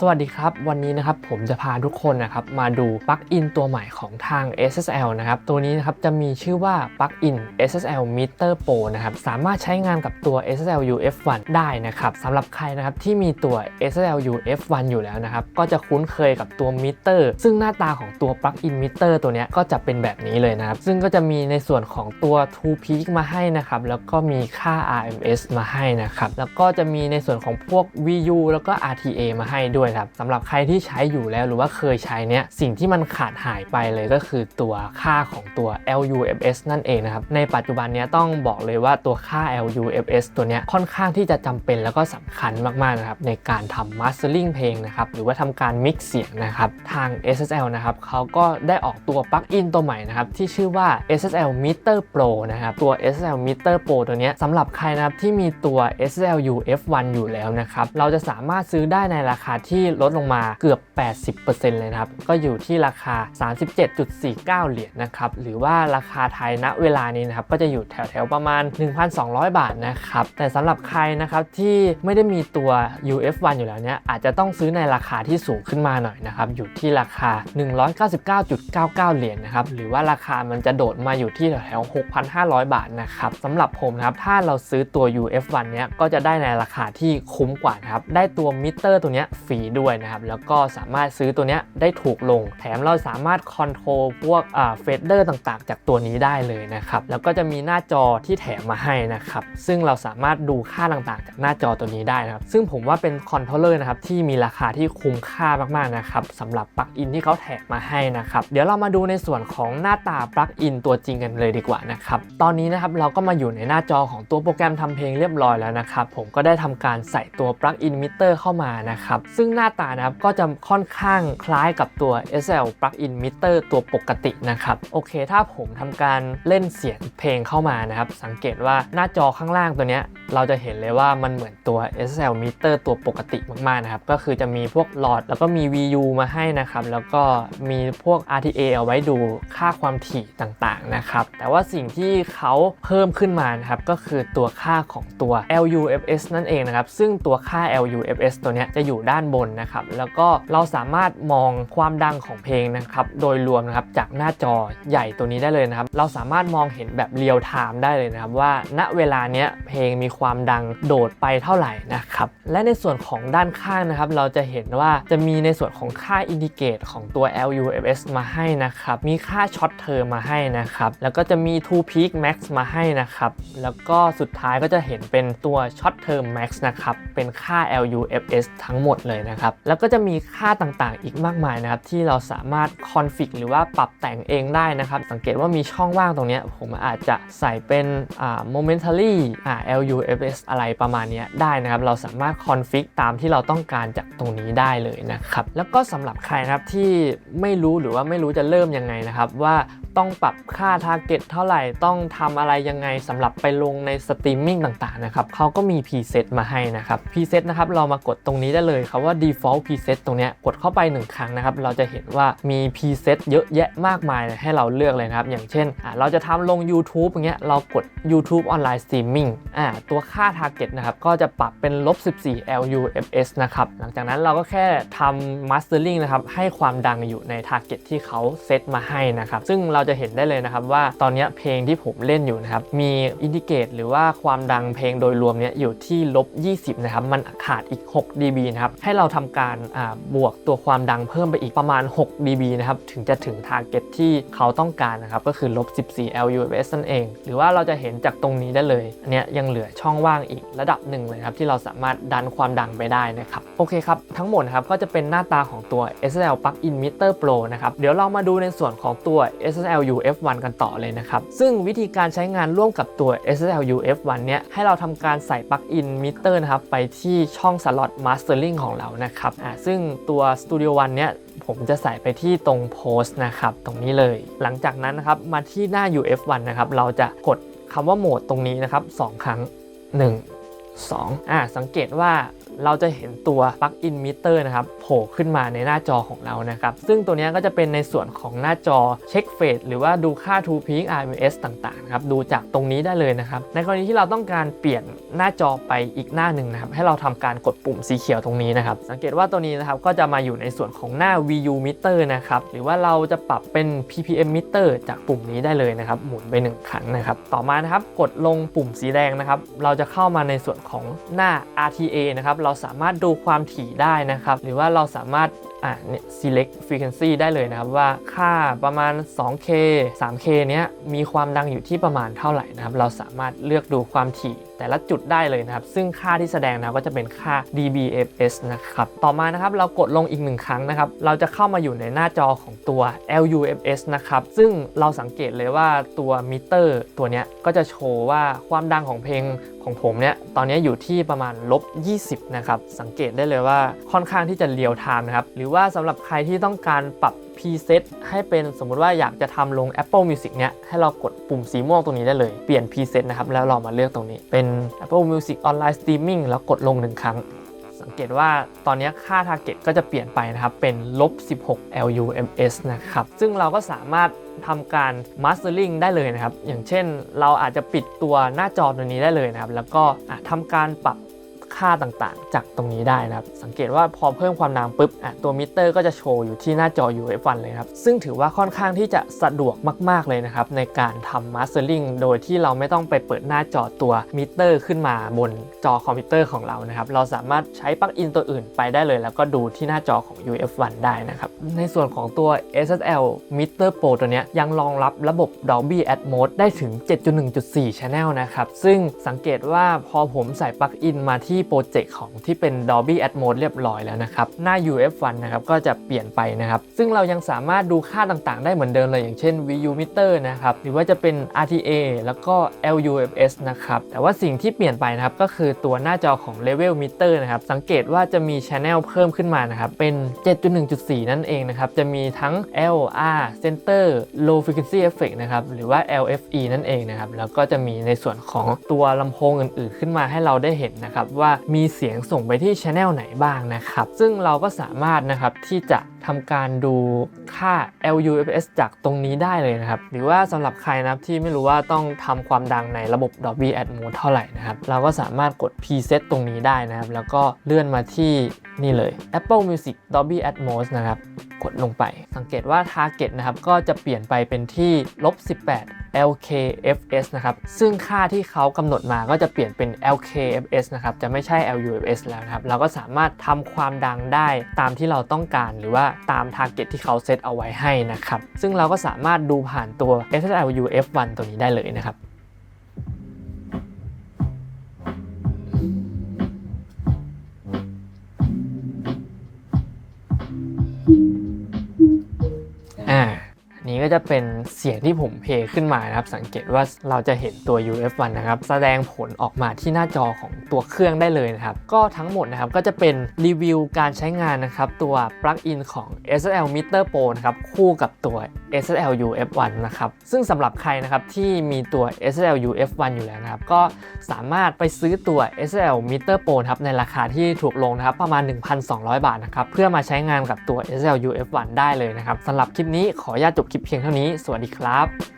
สวัสดีครับ วันนี้นะครับผมจะพาทุกคนนะครับมาดูปลั๊กอินตัวใหม่ของทาง SSL นะครับตัวนี้นะครับจะมีชื่อว่าปลั๊กอิน SSL Meter Pro นะครับสามารถใช้งานกับตัว SSL UF1 ได้นะครับสำหรับใครนะครับที่มีตัว SSL UF1 อยู่แล้วนะครับก็จะคุ้นเคยกับตัวมิเตอร์ซึ่งหน้าตาของตัวปลั๊กอินมิเตอร์ตัวนี้ก็จะเป็นแบบนี้เลยนะครับซึ่งก็จะมีในส่วนของตัว2 peak มาให้นะครับแล้วก็มีค่า RMS มาให้นะครับแล้วก็จะมีในส่วนของพวก VU แล้วก็ RTA มาให้ด้วยครับสำหรับใครที่ใช้อยู่แล้วหรือว่าเคยใช้เนี้ยสิ่งที่มันขาดหายไปเลยก็คือตัวค่าของตัว LUFS นั่นเองนะครับในปัจจุบันนี้ต้องบอกเลยว่าตัวค่า LUFS ตัวเนี้ยค่อนข้างที่จะจำเป็นแล้วก็สำคัญมากๆนะครับในการทำ mastering เพลงนะครับหรือว่าทำการ mix เสียงนะครับทาง SSL นะครับเขาก็ได้ออกตัวปลั๊กอินตัวใหม่นะครับที่ชื่อว่า SSL Meter Pro นะครับตัว SSL Meter Pro ตัวเนี้ยสำหรับใครนะครับที่มีตัว SSL UF1 อยู่แล้วนะครับเราจะสามารถซื้อได้ในราคาที่ลดลงมาเกือบ 80%เลยนะครับ ก็อยู่ที่ราคา 37.49 เหรียญนะครับ หรือว่าราคาไทยณเวลานี้นะครับ ก็จะอยู่แถวๆประมาณ 1,200 บาทนะครับ แต่สำหรับใครนะครับที่ไม่ได้มีตัว UF1 อยู่แล้วเนี่ยอาจจะต้องซื้อในราคาที่สูงขึ้นมาหน่อยนะครับ อยู่ที่ราคา 199.99 เหรียญนะครับ หรือว่าราคามันจะโดดมาอยู่ที่แถวๆ6,500 บาทนะครับสำหรับผมนะครับถ้าเราซื้อตัว UF1 เนี้ยก็จะได้ในราคาที่คุ้มกว่านะครับ ได้ตัวมิเตอร์ตัวเนี้ยฟรีด้วยนะครับ แล้วก็สามารถซื้อตัวนี้ได้ถูกลง แถมเราสามารถคอนโทรลพวกเฟดเดอร์ต่างๆ จากตัวนี้ได้เลยนะครับ แล้วก็จะมีหน้าจอที่แถมมาให้นะครับ ซึ่งเราสามารถดูค่าต่างๆ จากหน้าจอตัวนี้ได้นะครับ ซึ่งผมว่าเป็นคอนโทรลเลอร์นะครับที่มีราคาที่คุ้มค่ามากๆนะครับสำหรับปลั๊กอินที่เขาแถมมาให้นะครับ เดี๋ยวเรามาดูในส่วนของหน้าตาปลั๊กอินตัวจริงกันเลยดีกว่านะครับ ตอนนี้นะครับเราก็มาอยู่ในหน้าจอของตัวโปรแกรมทำเพลงเรียบร้อยแล้วนะครับ ผมก็ได้ทำการใส่ตัวปลั๊กอินมิเตอร์เข้ามานะครับ ซึ่งหน้าตานะครับ ก็จะค่อนข้างคล้ายกับตัว SL Plug-in Meter ตัวปกตินะครับ โอเค ถ้าผมทำการเล่นเสียงเพลงเข้ามานะครับ สังเกตว่าหน้าจอข้างล่างตัวเนี้ย เราจะเห็นเลยว่ามันเหมือนตัว SL Meter ตัวปกติมากๆนะครับ ก็คือจะมีพวกหลอดแล้วก็มี VU มาให้นะครับ แล้วก็มีพวก RTA เอาไว้ดูค่าความถี่ต่างๆนะครับ แต่ว่าสิ่งที่เขาเพิ่มขึ้นมานะครับ ก็คือตัวค่าของตัว LUFS นั่นเองนะครับ ซึ่งตัวค่า LUFS ตัวนี้จะอยู่ด้านบนนะครับ แล้วก็เราสามารถมองความดังของเพลงนะครับ โดยรวมนะครับจากหน้าจอใหญ่ตัวนี้ได้เลยนะครับ เราสามารถมองเห็นแบบเรียลไทม์ได้เลยนะครับว่าณเวลาเนี้ยเพลงมีความดังโดดไปเท่าไหร่นะครับและในส่วนของด้านข้างนะครับ เราจะเห็นว่าจะมีในส่วนของค่าอินดิเกตของตัว LUFS มาให้นะครับมีค่าช็อตเทอมมาให้นะครับแล้วก็จะมี2 peak max มาให้นะครับแล้วก็สุดท้ายก็จะเห็นเป็นตัวช็อตเทอม max นะครับเป็นค่า LUFS ทั้งหมดเลยนะครับแล้วก็จะมีค่าต่างๆอีกมากมายนะครับที่เราสามารถคอนฟิกหรือว่าปรับแต่งเองได้นะครับสังเกตว่ามีช่องว่างตรงนี้ผมอาจจะใส่เป็นอ่า momentary อ่า LUFS อะไรประมาณนี้ได้นะครับ เราสามารถคอนฟิกตามที่เราต้องการจากตรงนี้ได้เลยนะครับ แล้วก็สำหรับใครนะครับที่ไม่รู้หรือว่าไม่รู้จะเริ่มยังไงนะครับ ว่าต้องปรับค่า target เท่าไหร่ต้องทำอะไรยังไงสำหรับไปลงในสตรีมมิ่งต่างๆนะครับเขาก็มี preset มาให้นะครับ preset นะครับเรามากดตรงนี้ได้เลยครับว่า default preset ตรงนี้กดเข้าไป 1 ครั้งนะครับ เราจะเห็นว่ามี preset เยอะแยะมากมายให้เราเลือกเลยนะครับ อย่างเช่นเราจะทำลง YouTube อย่างเงี้ยเรากด YouTube Online Streaming อ่าตัวค่า target นะครับ ก็จะปรับเป็นลบ 14 LUFS นะครับ หลังจากนั้นเราก็แค่ทำ mastering นะครับ ให้ความดังอยู่ใน target ที่เขาเซตมาให้นะครับ ซึ่งเราจะเห็นได้เลยนะครับว่าตอนนี้เพลงที่ผมเล่นอยู่นะครับ มีอินดิเกตหรือว่าความดังเพลงโดยรวมเนี้ยอยู่ที่ลบ 20 นะครับ มันขาดอีก 6 dB นะครับ ให้เราทำการบวกตัวความดังเพิ่มไปอีกประมาณ 6 dB นะครับ ถึงจะถึง target ที่เขาต้องการนะครับ ก็คือลบ 14 LUFS นั่นเอง หรือว่าเราจะเห็นจากตรงนี้ได้เลย อันเนี้ยยังเหลือช่อง่องว่างอีกระดับหนึ่งเลยครับ ที่เราสามารถดันความดังไปได้นะครับ โอเคครับ ทั้งหมดครับก็จะเป็นหน้าตาของตัว SSL Plug-in Meter Pro นะครับ เดี๋ยวเรามาดูในส่วนของตัว SSL UF1 กันต่อเลยนะครับ ซึ่งวิธีการใช้งานร่วมกับตัว SSL UF1 เนี่ยให้เราทำการใส่ Plug-in Meter นะครับไปที่ช่องสล็อต Mastering ของเรานะครับอ่าซึ่งตัว Studio One เนี่ยผมจะใส่ไปที่ตรงโพสต์นะครับ ตรงนี้เลย หลังจากนั้นนะครับ มาที่หน้า UF1 นะครับ เราจะกดคำว่าโหมดตรงนี้นะครับ 2 ครั้ง 1 2อ่าสังเกตว่า เราจะเห็นตัวปลั๊กอินมิเตอร์นะครับโผล่ขึ้นมาในหน้าจอของเรานะครับ ซึ่งตัวนี้ก็จะเป็นในส่วนของหน้าจอเช็คเฟสหรือว่าดูค่า2 peak RMS ต่างๆนะครับดูจากตรงนี้ได้เลยนะครับ ในกรณีที่เราต้องการเปลี่ยนหน้าจอไปอีกหน้าหนึ่งนะครับให้เราทำการกดปุ่มสีเขียวตรงนี้นะครับ สังเกตว่าตัวนี้นะครับก็จะมาอยู่ในส่วนของหน้า VU meter นะครับหรือว่าเราจะปรับเป็น ppm meter จากปุ่มนี้ได้เลยนะครับ หมุนไป 1 ครั้งนะครับ ต่อมานะครับกดลงปุ่มสีแดงนะครับ เราจะเข้ามาในส่วนของหน้า RTA นะครับเราสามารถดูความถี่ได้นะครับ หรือว่าเราสามารถอ่าเนี่ย select frequency ได้เลยนะครับว่าค่าประมาณ 2K 3K เนี้ยมีความดังอยู่ที่ประมาณเท่าไหร่นะครับ เราสามารถเลือกดูความถี่แต่ละจุดได้เลยนะครับ ซึ่งค่าที่แสดงนะก็จะเป็นค่า dBFS นะครับ ต่อมานะครับเรากดลงอีกหนึ่งครั้งนะครับ เราจะเข้ามาอยู่ในหน้าจอของตัว LUFS นะครับ ซึ่งเราสังเกตเลยว่าตัวมิเตอร์ตัวเนี้ยก็จะโชว์ว่าความดังของเพลงของผมเนี่ย ตอนนี้อยู่ที่ประมาณลบ 20 นะครับ สังเกตได้เลยว่าค่อนข้างที่จะเรียวไทม์นะครับหรือรือว่าสำหรับใครที่ต้องการปรับ preset ให้เป็นสมมุติว่าอยากจะทำลง Apple Music เนี่ยให้เรากดปุ่มสีม่วงตรงนี้ได้เลยเปลี่ยน preset นะครับแล้วเรามาเลือกตรงนี้ เป็น Apple Music Online Streaming แล้วกดลงหนึ่งครั้ง สังเกตว่าตอนนี้ค่า target ก็จะเปลี่ยนไปนะครับ เป็นลบ16 LUMS นะครับ ซึ่งเราก็สามารถทำการ mastering ได้เลยนะครับ อย่างเช่นเราอาจจะปิดตัวหน้าจอตัวนี้ได้เลยนะครับ แล้วก็ทำการปรับ ค่าต่างๆ จากตรงนี้ได้นะครับ สังเกตว่าพอเพิ่มความดังปุ๊บอะตัวมิเตอร์ก็จะโชว์อยู่ที่หน้าจอ UF1 เลยครับ ซึ่งถือว่าค่อนข้างที่จะสะดวกมาก ๆเลยนะครับ ในการทำ mastering โดยที่เราไม่ต้องไปเปิดหน้าจอตัวมิเตอร์ขึ้นมาบนจอคอมพิวเตอร์ของเรานะครับ เราสามารถใช้ปลั๊กอินตัวอื่นไปได้เลย แล้วก็ดูที่หน้าจอของ UF1 ได้นะครับ ในส่วนของตัว SSL Meter Pro ตัวนี้ยยังรองรับระบบ Dolby Atmos ได้ถึง 7.1.4 Channel นะครับ ซึ่งสังเกตว่าพอผมใส่ปลั๊กอินมาที่โปรเจกต์ของที่เป็น Dolby Atmos เรียบร้อยแล้วนะครับหน้า UF1 นะครับก็จะเปลี่ยนไปนะครับซึ่งเรายังสามารถดูค่าต่างๆ ได้เหมือนเดิมเลยอย่างเช่น VU meter นะครับหรือว่าจะเป็น RTA แล้วก็ LUFS นะครับแต่ว่าสิ่งที่เปลี่ยนไปนะครับก็คือตัวหน้าจอของ Level meter นะครับสังเกตว่าจะมี Channel เพิ่มขึ้นมานะครับเป็น 7.1.4 นั่นเองนะครับจะมีทั้ง LR Center Low Frequency Effect นะครับหรือว่า LFE นั่นเองนะครับแล้วก็จะมีในส่วนของตัวลำโพงอื่นๆ ขึ้นมาให้เราได้เห็นนะครับว่ามีเสียงส่งไปที่ช anel ไหนบ้างนะครับ ซึ่งเราก็สามารถนะครับที่จะทำการดูค่า LUFS จากตรงนี้ได้เลยนะครับ หรือว่าสำหรับใครนะครับที่ไม่รู้ว่าต้องทำความดังในระบบ Dolby Atmos เท่าไหร่นะครับ เราก็สามารถกด preset ตรงนี้ได้นะครับ แล้วก็เลื่อนมาที่นี่เลย Apple Music Dolby Atmos นะครับ กดลงไป สังเกตว่า target นะครับก็จะเปลี่ยนไปเป็นที่ลบ18 LKFS นะครับซึ่งค่าที่เขากำหนดมาก็จะเปลี่ยนเป็น LKFS นะครับจะไม่ใช่ LUFS แล้วนะครับเราก็สามารถทำความดังได้ตามที่เราต้องการหรือว่าตาม target ที่เขาเซตเอาไว้ให้นะครับซึ่งเราก็สามารถดูผ่านตัว SSL UF1 ตัวนี้ได้เลยนะครับ ก็จะเป็นเสียงที่ผมเพย์ขึ้นมานะครับ สังเกตว่าเราจะเห็นตัว UF1 นะครับ แสดงผลออกมาที่หน้าจอของตัวเครื่องได้เลยนะครับ ก็ทั้งหมดนะครับก็จะเป็นรีวิวการใช้งานนะครับ ตัวปลั๊กอินของ SSL Meter Pro นะครับคู่กับตัว SSL UF1 นะครับ ซึ่งสำหรับใครนะครับที่มีตัว SSL UF1 อยู่แล้วนะครับ ก็สามารถไปซื้อตัว SSL Meter Pro ครับในราคาที่ถูกลงนะครับประมาณ 1,200 บาทนะครับเพื่อมาใช้งานกับตัว SSL UF1 ได้เลยนะครับสำหรับคลิปนี้ขออนุญาตจบคลิปเพียงเท่านี้ สวัสดีครับ